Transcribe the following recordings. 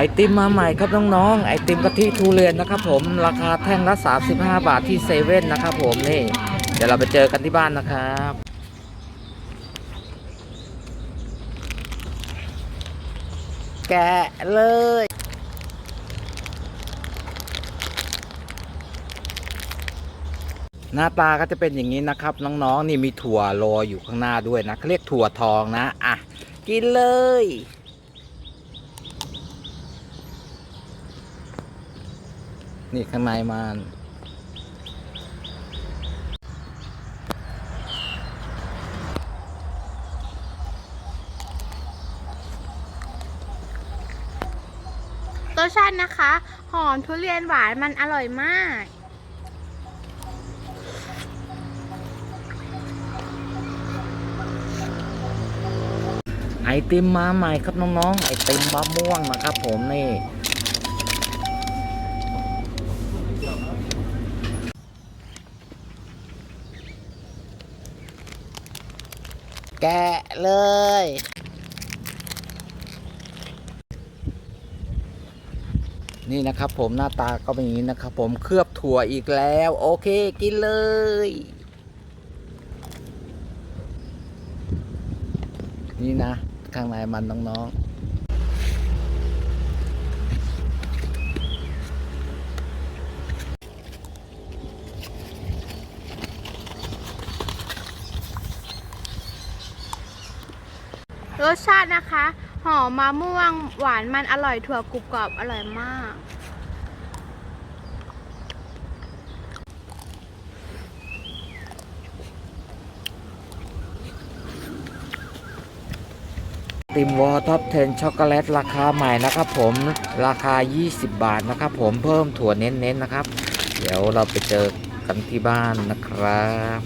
ไอติมมาใหม่ครับน้องๆไอติมกะทิทุเรียนนะครับผมราคาแท่งละ 35 บาทที่เซเว่นนะครับผมนี่เดี๋ยวเราไปเจอกันที่บ้านนะครับแกะเลย หน้าตาก็จะเป็นอย่างนี้นะครับ น้องๆ นี่มีถั่วโรยอยู่ข้างหน้าด้วยนะเขาเรียกถั่วทองนะ อะ กินเลย นี่ข้างในมันรสชาตินะคะ หอมทุเรียนหวานมันอร่อยมาก ไอติมมาใหม่ครับน้องๆ ไอติมมะม่วงนะครับผมนี่ แกะเลย นี่นะครับผมหน้าตาก็เป็นอย่างนี้นะครับผมเคลือบถั่วอีกแล้ว โอเคกินเลยนี่นะ ข้างในมันน้องๆ รสชาตินะคะ หอมมะม่วงหวานมันอร่อยถั่วกรุบกรอบอร่อยมาก ติมวอท็อป10ช็อกโกแลตราคาใหม่นะครับผมราคา 20 บาทนะครับผมเพิ่มถั่วเน้นๆนะครับ เดี๋ยวเราไปเจอกันที่บ้านนะครับ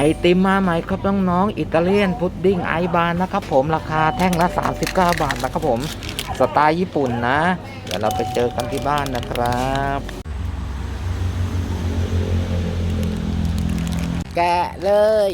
ไอติมมาใหม่ครับน้องๆอิตาเลียนพุดดิ้งไอบานนะครับผมราคาแท่งละ 39 บาทนะครับผมสไตล์ญี่ปุ่นนะ เดี๋ยวเราไปเจอกันที่บ้านนะครับ แกะเลย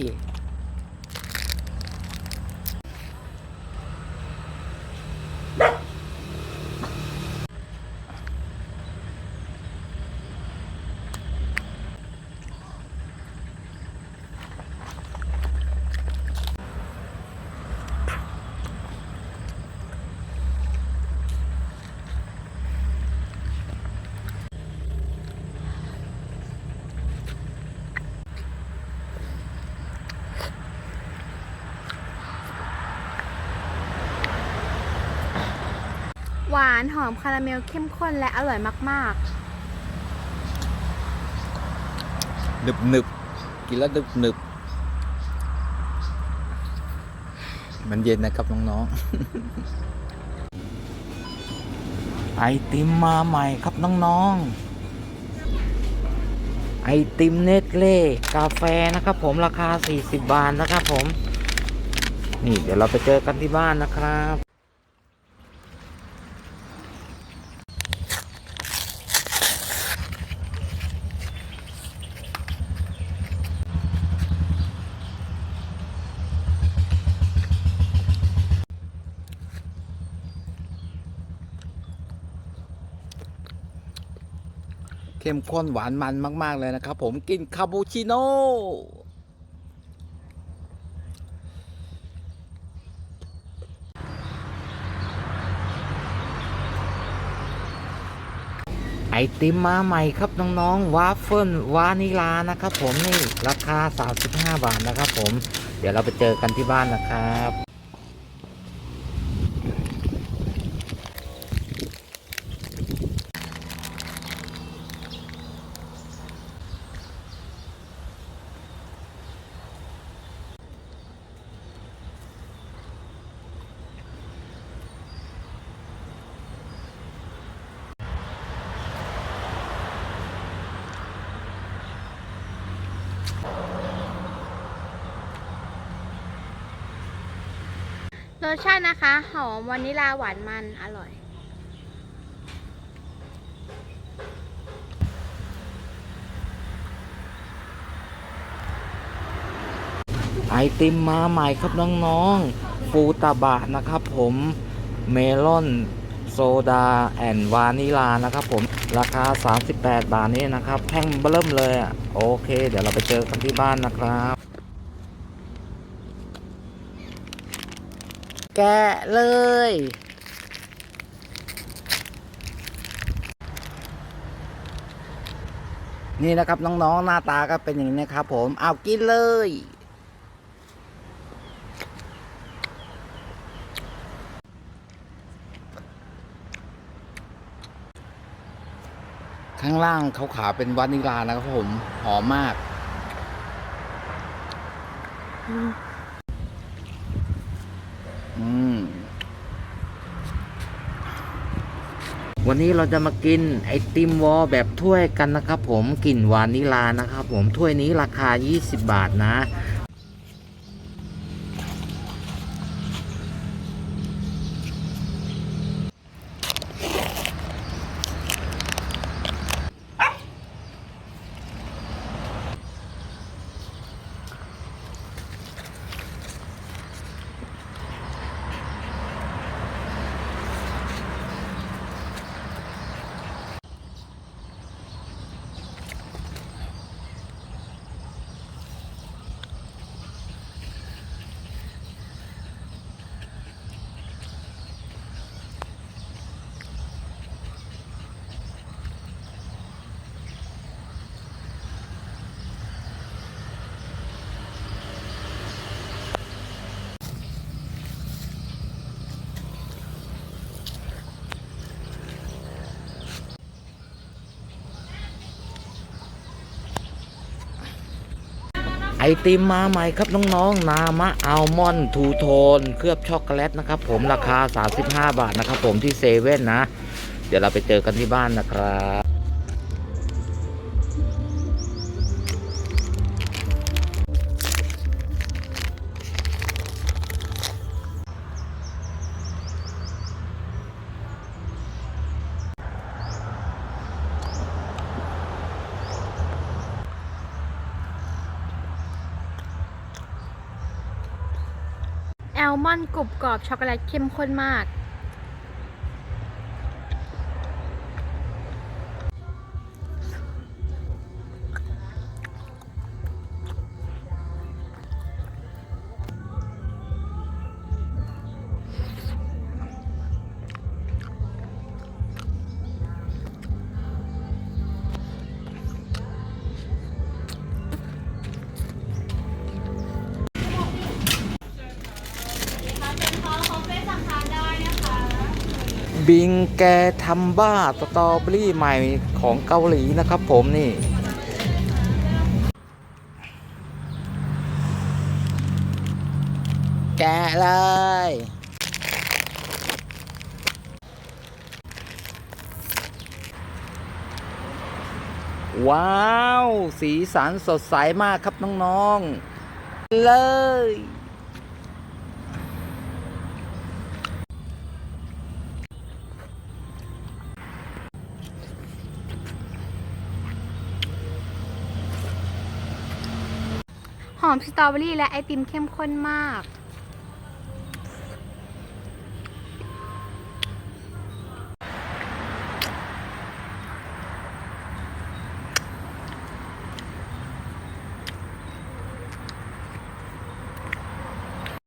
หวานหอมคาราเมลเข้มข้นและอร่อยมาก หนึบหนึบกินแล้วหนึบหนึบมันเย็นนะครับน้องๆ ไอติมมาใหม่ครับน้องๆ ไอติมเนตเล่กาแฟนะครับผมราคา 40 บาทนะครับผม นี่เดี๋ยวเราไปเจอกันที่บ้านนะครับ เข้มข้นหวานมันมาก ๆ เลยนะครับผมกินคาปูชิโน่ไอติมมาใหม่ครับน้องๆวาฟเฟิลวานิลานะครับผมนี่ราคา 35 บาทนะครับผม เดี๋ยวเราไปเจอกันที่บ้านนะครับ รสชาตินะคะ หอมวานิลาหวานมันอร่อย ไอติมมาใหม่ครับน้องๆ ฟูตาบะนะครับผมเมลอนโซดาแอนวานิลานะครับผมราคา 38 บาทนี่นะครับ แท่งเบิ่มเลยอะ โอเค เดี๋ยวเราไปเจอกันที่บ้านนะครับ แกะเลย นี่นะครับน้องๆหน้าตาก็เป็นอย่างนี้นะครับผมเอากินเลยข้างล่างเขาขาเป็นวานิลานะครับผม หอมมากอื วันนี้เราจะมากินไอติมวอลแบบถ้วยกันนะครับผมกลิ่นวานิลานะครับผมถ้วยนี้ราคา 20 บาทนะ ไอติมมาใหม่ครับน้องๆนามะอัลมอนด์ทูโทน เคลือบช็อกโกแลตนะครับผมราคา 35 บาทนะครับผมที่เซเว่นนะ เดี๋ยวเราไปเจอกันที่บ้านนะครับ ลมอนด์กรุบกรอบช็อกโกแลตเข้มข้นมาก บิงแกทัมบ้าสตรอเบอรี่ใหม่ของเกาหลีนะครับผมนี่ แกะเลย ว้าว สีสันสดใสมากครับน้อง ๆ เลย ห อมสตรอเบอรี่และไอติมเข้มข้นมาก